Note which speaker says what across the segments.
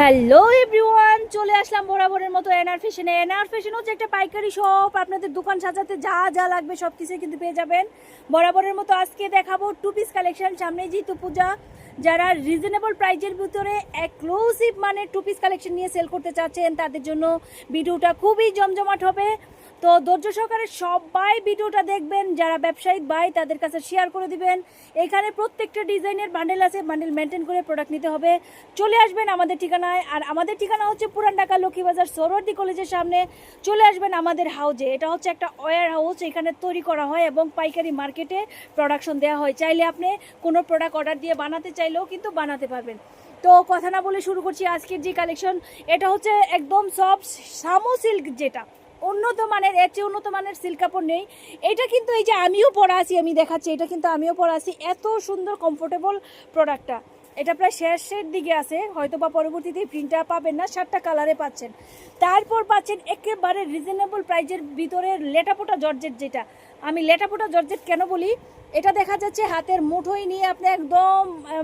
Speaker 1: Hello everyone চলে আসলাম বরাবরের মতো এনআর ফ্যাশনে এনআর ফ্যাশন হচ্ছে একটা পাইকারি শপ আপনাদের দোকান সাজাতে যা যা লাগবে সব কিছুই কিন্তু পেয়ে যাবেন। বরাবরের মতো আজকে দেখাবো টু পিস কালেকশন সামনে যেহেতু পূজা, যারা রিজনেবল প্রাইজের ভিতরে এক্সক্লুসিভ মানে টু পিস কালেকশন নিয়ে সেল করতে চাচ্ছেন, তাদের জন্য ভিডিওটা খুবই জমজমাট হবে। তো ধৈর্য সহকারে সবাই ভিডিওটা দেখবেন, যারা ব্যবসায়িক ভাই, তাদের কাছে শেয়ার করে দিবেন। এখানে প্রত্যেকটা ডিজাইনের বান্ডেল আছে বান্ডেল মেনটেন করে প্রোডাক্ট নিতে হবে। চলে আসবেন আমাদের ঠিকানায়, আর আমাদের ঠিকানা হচ্ছে পুরান ঢাকা লক্ষ্মীবাজার সরোয়ার্দি কলেজের সামনে। চলে আসবেন আমাদের হাউজে এটা হচ্ছে একটা ওয়ার হাউস এখানে তৈরি করা হয় এবং পাইকারি মার্কেটে প্রোডাকশন দেওয়া হয়। চাইলে আপনি কোনো প্রোডাক্ট অর্ডার দিয়ে বানাতে চাইলেও কিন্তু বানাতে পারবেন। তো কথা না বলে শুরু করছি আজকের যে কালেকশন এটা হচ্ছে একদম সব সামো সিল্ক যেটা। উন্নত মানের, এর চেয়ে উন্নত মানের সিল্ক কাপড় নেই। এটা কিন্তু এই যে আমিও পরা আছি, আমি দেখাচ্ছি, এটা কিন্তু আমিও পরা আছি। এত সুন্দর কমফোর্টেবল প্রোডাক্টটা এটা প্রায় শেষের দিকে আছে হয়তো বা পরবর্তীতে প্রিন্টটা পাবেন না, সাতটা কালারে পাচ্ছেন। তারপর পাচ্ছেন একেবারে রিজনেবল প্রাইজের ভিতরে লেটাপোটা জর্জেট যেটা। আমি লেটাপোটা জর্জেট কেন বলি? এটা দেখা যাচ্ছে হাতের মুঠোই নিয়ে আপনি একদম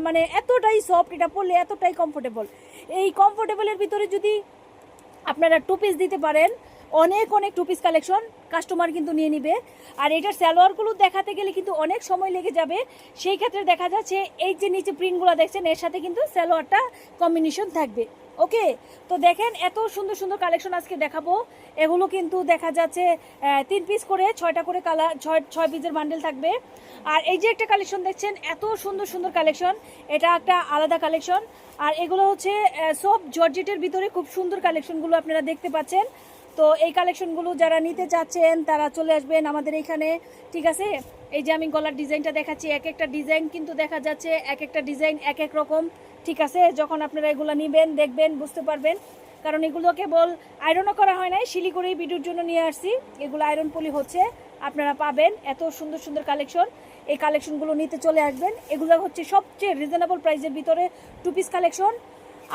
Speaker 1: মানে এতটাই সফট এটা পরলে এতটাই কমফোর্টেবল এই কমফোর্টেবলের ভিতরে যদি আপনারা টু পিস দিতে পারেন অনেক অনেক টু পিস কালেকশন কাস্টমার কিন্তু নিয়ে নিবে। আর এটার স্যালোয়ারগুলো দেখাতে গেলে কিন্তু অনেক সময় লেগে যাবে। সেই ক্ষেত্রে দেখা যাচ্ছে এই যে নিচে প্রিন্টগুলো দেখছেন, এর সাথে কিন্তু স্যালোয়ারটা কম্বিনেশন থাকবে। ওকে? তো দেখেন এত সুন্দর সুন্দর কালেকশন আজকে দেখাবো। এগুলো কিন্তু দেখা যাচ্ছে তিন পিস করে ছয়টা করে কালার ছয় ছয় পিসের বান্ডেল থাকবে। আর এই যে একটা কালেকশন দেখছেন, এত সুন্দর সুন্দর কালেকশন এটা একটা আলাদা কালেকশন আর এগুলো হচ্ছে সব জর্জেটের ভিতরে খুব সুন্দর কালেকশনগুলো আপনারা দেখতে পাচ্ছেন। তো এই কালেকশনগুলো যারা নিতে চাচ্ছেন, তারা চলে আসবেন আমাদের এখানে। ঠিক আছে? এই যে আমি গলার ডিজাইনটা দেখাচ্ছি, এক একটা ডিজাইন কিন্তু দেখা যাচ্ছে, এক একটা ডিজাইন এক এক রকম। ঠিক আছে? যখন আপনারা এগুলো নেবেন, দেখবেন, বুঝতে পারবেন। কারণ এগুলো কেবল আয়রনও করা হয় নাই শিলিগুড়ি ভিডিওর জন্য নিয়ে আসছি। এগুলো আয়রন পলি হচ্ছে, আপনারা পাবেন। এত সুন্দর সুন্দর কালেকশন এই কালেকশনগুলো নিতে চলে আসবেন। এগুলো হচ্ছে সবচেয়ে রিজনেবল প্রাইসের ভিতরে টু পিস কালেকশন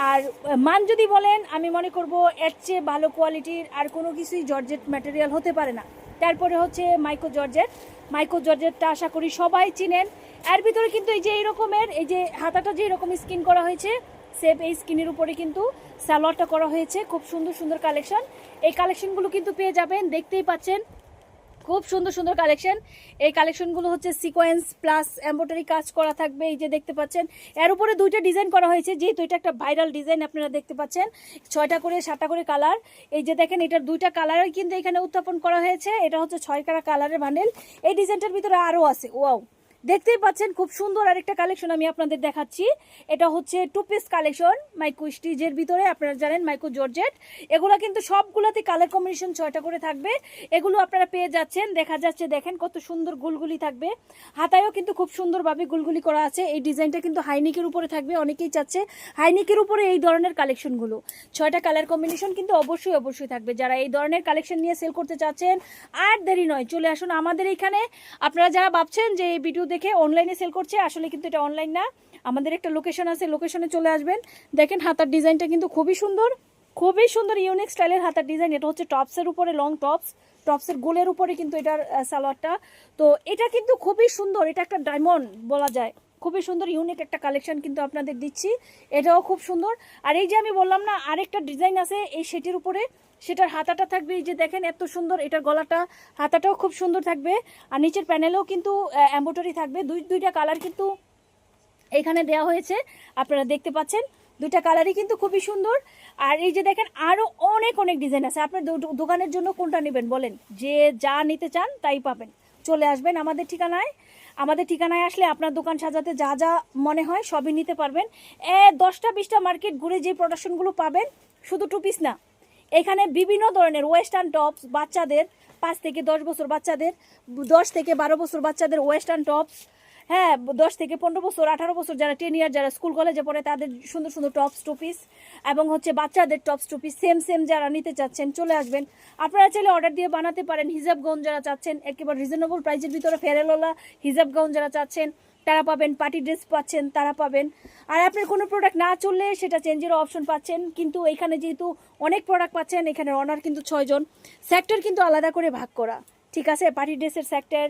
Speaker 1: আর মান যদি বলেন, আমি মনে করব এর চেয়ে ভালো কোয়ালিটির আর কোনো কিছুই জর্জেট ম্যাটেরিয়াল হতে পারে না। তারপরে হচ্ছে মাইক্রো জর্জেট মাইক্রো জর্জেটটা আশা করি সবাই চিনেন। এর ভিতরে কিন্তু এই যে এই রকমের এই যে হাতাটা যে এরকম স্কিন করা হয়েছে সেপ এই স্কিনের উপরে কিন্তু সালোয়ারটা করা হয়েছে। খুব সুন্দর সুন্দর কালেকশন এই কালেকশনগুলো কিন্তু পেয়ে যাবেন, দেখতেই পাচ্ছেন। খুব সুন্দর সুন্দর কালেকশন এই কালেকশনগুলো হচ্ছে সিকোয়েন্স প্লাস এম্ব্রয়ডারি কাজ করা থাকবে। এই যে দেখতে পাচ্ছেন, এর উপরে দুইটা ডিজাইন করা হয়েছে, যেহেতু এটা একটা ভাইরাল ডিজাইন আপনারা দেখতে পাচ্ছেন, ছয়টা করে, সাতটা করে কালার এই যে দেখেন, এটার দুইটা কালারই কিন্তু এখানে উত্থাপন করা হয়েছে। এটা হচ্ছে ছয় কারা কালারের বান্ডেল এই ডিজাইনটার ভিতরে আরও আছে ওয়াও দেখতেই পাচ্ছেন খুব সুন্দর আরেকটা কালেকশন আমি আপনাদের দেখাচ্ছি। এটা হচ্ছে টু পিস কালেকশন মাইক্রো স্টিজের ভিতরে, আপনারা জানেন মাইক্রো জর্জেট এগুলো কিন্তু সবগুলোতে কালার কম্বিনেশন ছয়টা করে থাকবে। এগুলো আপনারা পেয়ে যাচ্ছেন, দেখা যাচ্ছে দেখেন কত সুন্দর গুলগুলি থাকবে। হাতায়ও কিন্তু খুব সুন্দরভাবে গুলগুলি করা আছে। এই ডিজাইনটা কিন্তু হাইনিকের উপরে থাকবে, অনেকেই চাচ্ছে হাইনিকের উপরে এই ধরনের কালেকশনগুলো ছয়টা কালার কম্বিনেশন কিন্তু অবশ্যই অবশ্যই থাকবে। যারা এই ধরনের কালেকশন নিয়ে সেল করতে চাচ্ছেন, আর দেরি নয়, চলে আসুন আমাদের এখানে। আপনারা যারা ভাবছেন যে এই ভিডিও দেখে অনলাইনে সেল করছে, আসলে কিন্তু এটা অনলাইন না। আমাদের একটা লোকেশন আছে লোকেশনে চলে আসবেন। দেখেন হাতার ডিজাইনটা কিন্তু খুবই সুন্দর খুবই সুন্দর ইউনিক স্টাইলের হাতার ডিজাইন এটা হচ্ছে টপসের উপরে লং টপস টপসের গোলের উপরে কিন্তু এটার সালোয়ারটা। তো এটা কিন্তু খুবই সুন্দর, এটা একটা ডায়মন্ড বলা যায়। খুবই সুন্দর ইউনিক একটা কালেকশন কিন্তু আপনাদের দিচ্ছি। এটাও খুব সুন্দর। আর এই যে আমি বললাম না, আরেকটা ডিজাইন আছে এই সেটির উপরে। সেটার হাতাটা থাকবে, এই যে দেখেন এত সুন্দর, এটার গলাটা, হাতাটাও খুব সুন্দর থাকবে। আর নিচের প্যানেলেও কিন্তু এম্বোটারি থাকবে। দুই, দুইটা কালার কিন্তু এখানে দেওয়া হয়েছে, আপনারা দেখতে পাচ্ছেন। দুইটা কালারই কিন্তু খুবই সুন্দর। আর এই যে দেখেন আরও অনেক অনেক ডিজাইন আছে। আপনার দোকানের জন্য কোনটা নেবেন বলেন? যে যা নিতে চান তাই পাবেন। চলে আসবেন আমাদের ঠিকানায়। আমাদের ঠিকানায় আসলে আপনার দোকান সাজাতে যা যা মনে হয় সবই নিতে পারবেন। এ, দশটা, বিশটা মার্কেট ঘুরে যে প্রোডাকশনগুলো পাবেন, শুধু টু পিস না। এখানে বিভিন্ন ধরনের ওয়েস্টার্ন টপস বাচ্চাদের, পাঁচ থেকে দশ বছর বাচ্চাদের, দশ থেকে বারো বছর বাচ্চাদের ওয়েস্টার্ন টপস হ্যাঁ দশ থেকে পনেরো বছর, আঠারো বছর যারা টেন ইয়ার যারা স্কুল কলেজে পড়ে, তাদের সুন্দর সুন্দর টপস টুপিস এবং হচ্ছে বাচ্চাদের টপস টুপিস সেম সেম যারা নিতে চাচ্ছেন, চলে আসবেন। আপনারা চাইলে অর্ডার দিয়ে বানাতে পারেন হিজাব গাউন যারা চাচ্ছেন, একেবারে রিজনেবল প্রাইসের ভিতরে ফেরেলোলা হিজাব গাউন যারা চাচ্ছেন তারা পাবেন, পার্টি ড্রেস পাচ্ছেন, তারা পাবেন। আর আপনার কোনো প্রোডাক্ট না চললে সেটা চেঞ্জেরও অপশন পাচ্ছেন। কিন্তু এখানে যেহেতু অনেক প্রোডাক্ট পাচ্ছেন, এখানে অনার কিন্তু ছয়জন সেক্টর কিন্তু আলাদা করে ভাগ করা। ঠিক আছে? পার্টি ড্রেসের সেক্টর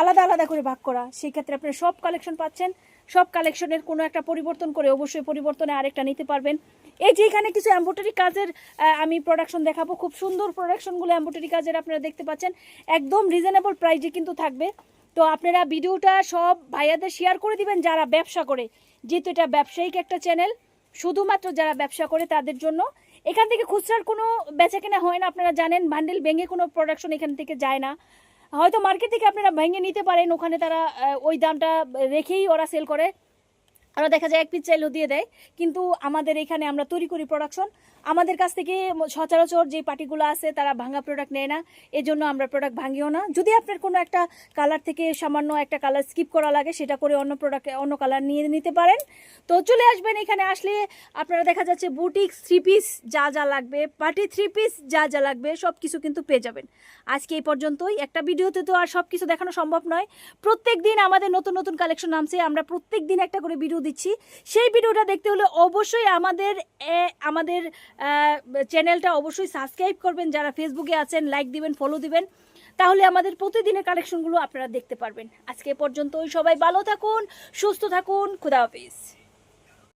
Speaker 1: আলাদা আলাদা করে ভাগ করা। সেই ক্ষেত্রে আপনারা সব কালেকশন পাচ্ছেন। সব কালেকশনের কোনো একটা পরিবর্তন করে অবশ্যই পরিবর্তনে আরেকটা নিতে পারবেন। এই যে এখানে কিছু এম্ব্রয়ডারি কাজের আমি প্রোডাকশন দেখাবো। খুব সুন্দর প্রোডাকশনগুলো এম্ব্রয়ডারি কাজের আপনারা দেখতে পাচ্ছেন। একদম রিজনেবল প্রাইসে কিন্তু থাকবে। তো আপনারা ভিডিওটা সব ভাইয়াদের শেয়ার করে দিবেন যারা ব্যবসা করে। যেহেতু এটা ব্যবসায়িক একটা চ্যানেল শুধুমাত্র যারা ব্যবসা করে তাদের জন্য। এখান থেকে খুচরার কোনো বেচা কেনা হয় না, আপনারা জানেন বান্ডেল ভেঙে কোনো প্রোডাকশন এখান থেকে যায় না। হয়তো মার্কেট থেকে আপনারা ভেঙে নিতে পারেন, ওখানে তারা ওই দামটা রেখেই ওরা সেল করে। আরও দেখা যায় এক পিস চাইলেও দিয়ে দেয়। কিন্তু আমাদের এখানে আমরা তৈরি করি প্রোডাকশন আমাদের কাছ থেকে সচরাচর যে পার্টিগুলো আছে তারা ভাঙা প্রোডাক্ট নেয় না। এজন্য আমরা প্রোডাক্ট ভাঙিও না। যদি আপনার কোনো একটা কালার থেকে সামান্য একটা কালার স্কিপ করা লাগে, সেটা করে অন্য প্রোডাক্ট অন্য কালার নিয়ে নিতে পারেন। তো চলে আসবেন এখানে। আসলে আপনারা দেখা যাচ্ছে বুটিক থ্রি পিস যা যা লাগবে পার্টি থ্রি পিস যা যা লাগবে সব কিছু কিন্তু পেয়ে যাবেন। আজকে এই পর্যন্তই। একটা ভিডিওতে তো আর সব কিছু দেখানো সম্ভব নয়। প্রত্যেক দিন আমাদের নতুন নতুন কালেকশন নামছে। আমরা প্রত্যেক দিন একটা করে ভিডিও দিচ্ছি। সেই ভিডিওটা দেখতে হলে অবশ্যই আমাদের আমাদের চ্যানেলটা অবশ্যই সাবস্ক্রাইব করবেন। যারা ফেসবুকে আছেন লাইক দিবেন ফলো দিবেন। তাহলে আমাদের প্রতিদিনের কালেকশনগুলো আপনারা দেখতে পারবেন। আজকে পর্যন্ত সবাই ভালো থাকুন, সুস্থ থাকুন, খুদা হাফিজ।